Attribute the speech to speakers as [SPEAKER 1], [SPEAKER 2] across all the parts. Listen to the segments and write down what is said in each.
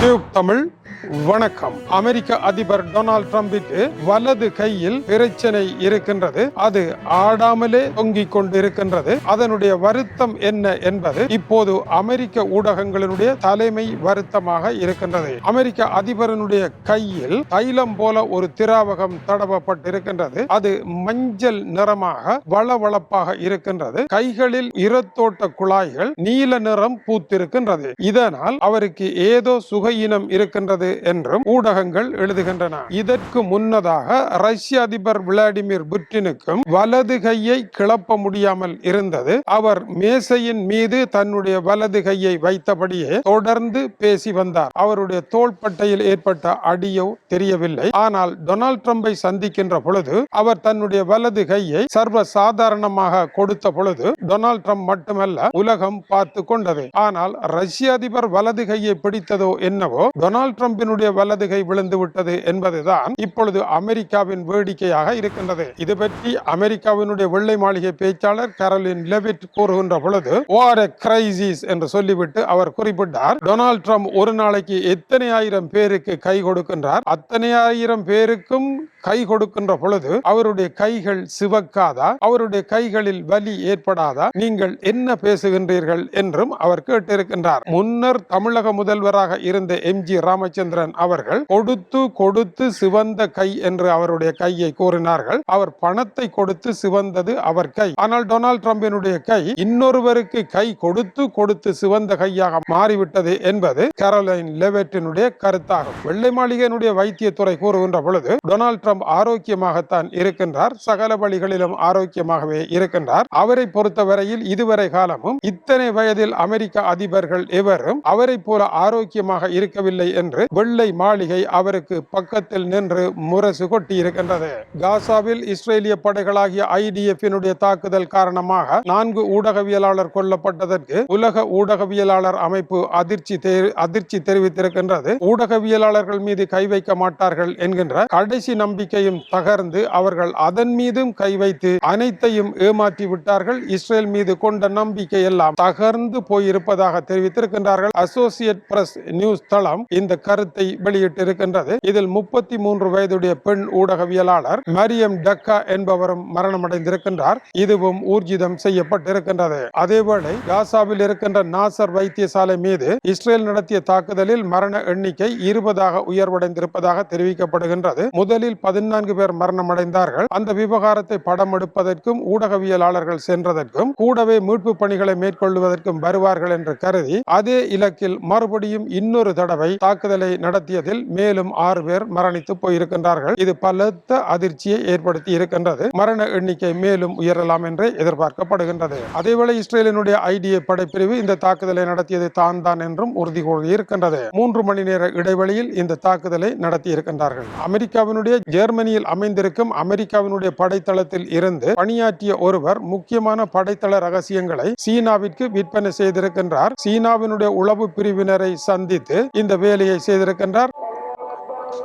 [SPEAKER 1] Tube Tamil வணக்கம். அமெரிக்க அதிபர் Donald ட்ரம்பிற்கு வலது கையில் பிரச்சனை இருக்கின்றது. அது ஆடாமலே தொங்கிக் கொண்டிருக்கின்றது. அதனுடைய வருத்தம் என்ன என்பது இப்போது அமெரிக்க ஊடகங்களினுடைய தலைமை வருத்தமாக இருக்கின்றது. அமெரிக்க அதிபரனுடைய கையில் தைலம் போல ஒரு திராவகம் தடவப்பட்டிருக்கின்றது. அது மஞ்சள் நிறமாக வளவளப்பாக இருக்கின்றது. கைகளில் இரத்தோட்ட குழாய்கள் நீல நிறம் பூத்திருக்கின்றது. இதனால் அவருக்கு ஏதோ சுகையினம் இருக்கின்றது என்றும் ஊடகங்கள் எழுதுகின்றன. இதற்கு முன்னதாக ரஷ்ய அதிபர் விளாடிமிர் புட்டினுக்கும் வலது கையை கிளப்ப முடியாமல் இருந்தது. அவர் மேசையின் மீது தன்னுடைய வலது கையை வைத்தபடியே தொடர்ந்து பேசி வந்தார். அவருடைய தோள்பட்டையில் ஏற்பட்ட அடியோ தெரியவில்லை. ஆனால் டொனால்ட் ட்ரம்பை சந்திக்கின்ற பொழுது அவர் தன்னுடைய வலது கையை சர்வ சாதாரணமாக கொடுத்த பொழுது டொனால்ட் ட்ரம்ப் மட்டுமல்ல உலகம் பார்த்து கொண்டது. ஆனால் ரஷ்ய அதிபர் வலது கையை பிடித்ததோ என்னவோ டொனால்ட் ட்ரம்ப் ட்ரம்பினுடைய வலதுகை விழுந்து விட்டது என்பதுதான் இப்பொழுது அமெரிக்காவின் வேடிக்கையாக இருக்கின்றது. இது பற்றி அமெரிக்காவினுடைய வெள்ளை மாளிகை பேச்சாளர் கரலின் லெவிட் கூறுகின்ற பொழுது ஓர் கிரைசிஸ் என்று சொல்லிவிட்டு அவர் குறிப்பிட்டார். டொனால்ட் ட்ரம்ப் ஒரு நாளைக்கு எத்தனை ஆயிரம் பேருக்கு கை கொடுக்கின்றார்? அத்தனை ஆயிரம் பேருக்கும் கை கொடுக்கின்ற பொழுது அவருடைய கைகள் சிவக்காதா? அவருடைய கைகளில் வலி ஏற்படாதா? நீங்கள் என்ன பேசுகின்றீர்கள் என்றும் அவர் கேட்டிருக்கின்றார். முன்னர் தமிழக முதல்வராக இருந்த எம். ஜி. ராமச்சந்திரன் அவர்கள் கொடுத்து கொடுத்து சிவந்த கை என்று அவருடைய கையை கூறினார்கள். அவர் பணத்தை கொடுத்து சிவந்தது அவர் கை. ஆனால் டொனால்ட் ட்ரம்பினுடைய கை இன்னொருவருக்கு கை கொடுத்து கொடுத்து சிவந்த கையாக மாறிவிட்டது என்பது கரோலைன் லெவெட்டினுடைய கருத்தாகும். வெள்ளை மாளிகையினுடைய வைத்தியத்துறை கூறுகின்ற பொழுது டொனால்ட் ட்ரம்ப் ஆரோக்கியமாகத்தான் இருக்கின்றார். சகல வழிகளிலும் ஆரோக்கியமாகவே இருக்கின்றார். அவரை பொறுத்தவரையில் இதுவரை காலமும் இத்தனை வயதில் அமெரிக்க அதிபர்கள் எவரும் அவரை போல ஆரோக்கியமாக இருக்கவில்லை என்று வெள்ளை மாளிகை அவருக்கு பக்கத்தில் நின்று முரசு கொட்டி இருக்கின்றது. காசாவில் இஸ்ரேலிய படைகளாகிய ஐடிஎஃபினுடைய தாக்குதல் காரணமாக நான்கு ஊடகவியலாளர் கொல்லப்பட்டதற்கு உலக ஊடகவியலாளர் அமைப்பு அதிர்ச்சி அதிர்ச்சி தெரிவித்திருக்கின்றது. ஊடகவியலாளர்கள் மீது கை வைக்க மாட்டார்கள் என்கின்ற கடைசி நம்பிக்கையும் தகர்ந்து அவர்கள் அதன் மீதும் கை வைத்து அனைத்தையும் ஏமாற்றி விட்டார்கள். இஸ்ரேல் மீது கொண்ட நம்பிக்கை எல்லாம் தகர்ந்து போயிருப்பதாக தெரிவித்திருக்கின்றார்கள். அசோசியேட் பிரஸ் நியூஸ் தளம் இந்த கருத்தை வெளியிட்டிருக்கின்றது. இதில் முப்பத்தி மூன்று வயதுடைய பெண் ஊடகவியலாளர் மரியம் டக்கா என்பவரும் மரணமடைந்திருக்கின்றார். இதுவும் ஊர்ஜிதம் செய்யப்பட்டிருக்கின்றது. அதேவேளை காசாவில் இருக்கின்ற நாசர் வைத்தியசாலை மீது இஸ்ரேல் நடத்திய தாக்குதலில் மரண எண்ணிக்கை இருபதாக உயர்வடைந்திருப்பதாக தெரிவிக்கப்படுகின்றது. முதலில் பதினான்கு பேர் மரணமடைந்தார்கள். அந்த விவகாரத்தை படம் எடுப்பதற்கும் ஊடகவியலாளர்கள் சென்றதற்கும் கூடவே மீட்பு பணிகளை மேற்கொள்வதற்கும் வருவார்கள் என்று கருதி அதே இலக்கில் மறுபடியும் இன்னொரு தடவை தாக்குதலை நடத்தியதில் மேலும் ஆறு பேர் மரணித்து போயிருக்கின்றார்கள். இது பலத்த அதிர்ச்சியை ஏற்படுத்தி இருக்கின்றது. மரண எண்ணிக்கை மேலும் உயரலாம் என்று எதிர்பார்க்கப்படுகின்றது. அதேவேளை இஸ்ரேலினுடைய ஐடிஏ படைப்பிரிவு இந்த தாக்குதலை நடத்தியது தான் தான் என்றும் உறுதி கூறியிருக்கின்றது மூன்று மணி நேர இடைவெளியில் இந்த தாக்குதலை நடத்தி இருக்கின்றார்கள். அமெரிக்காவினுடைய ஜெர்மனியில் அமைந்திருக்கும் அமெரிக்காவினுடைய படைத்தளத்தில் இருந்து பணியாற்றிய ஒருவர் முக்கியமான படைத்தள ரகசியங்களை சீனாவிற்கு விற்பனை செய்திருக்கின்றார். சீனாவினுடைய உளவு பிரிவினரை சந்தித்து இந்த வேலையை செய்திருக்கின்றார்.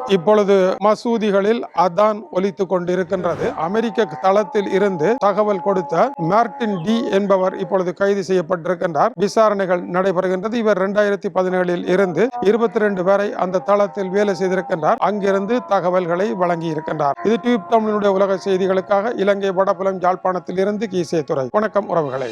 [SPEAKER 1] இப்பொழுது மசூதிகளில் அதான் ஒலித்து கொண்டிருக்கின்றது. அமெரிக்க தளத்தில் இருந்து தகவல் கொடுத்த மார்டின் டி என்பவர் இப்பொழுது கைது செய்யப்பட்டிருக்கின்றார். விசாரணைகள் நடைபெறுகின்றது. இவர் இரண்டாயிரத்தி பதினேழில் இருந்து இருபத்தி ரெண்டு வரை அந்த தளத்தில் வேலை செய்திருக்கின்றார். அங்கிருந்து தகவல்களை வழங்கி இருக்கின்றார் இது டியூப் தமிழனுடைய உலக செய்திகளுக்காக இலங்கை வடபுலம் யாழ்ப்பாணத்தில் இருந்து கீசே துறை. வணக்கம் உறவுகளை.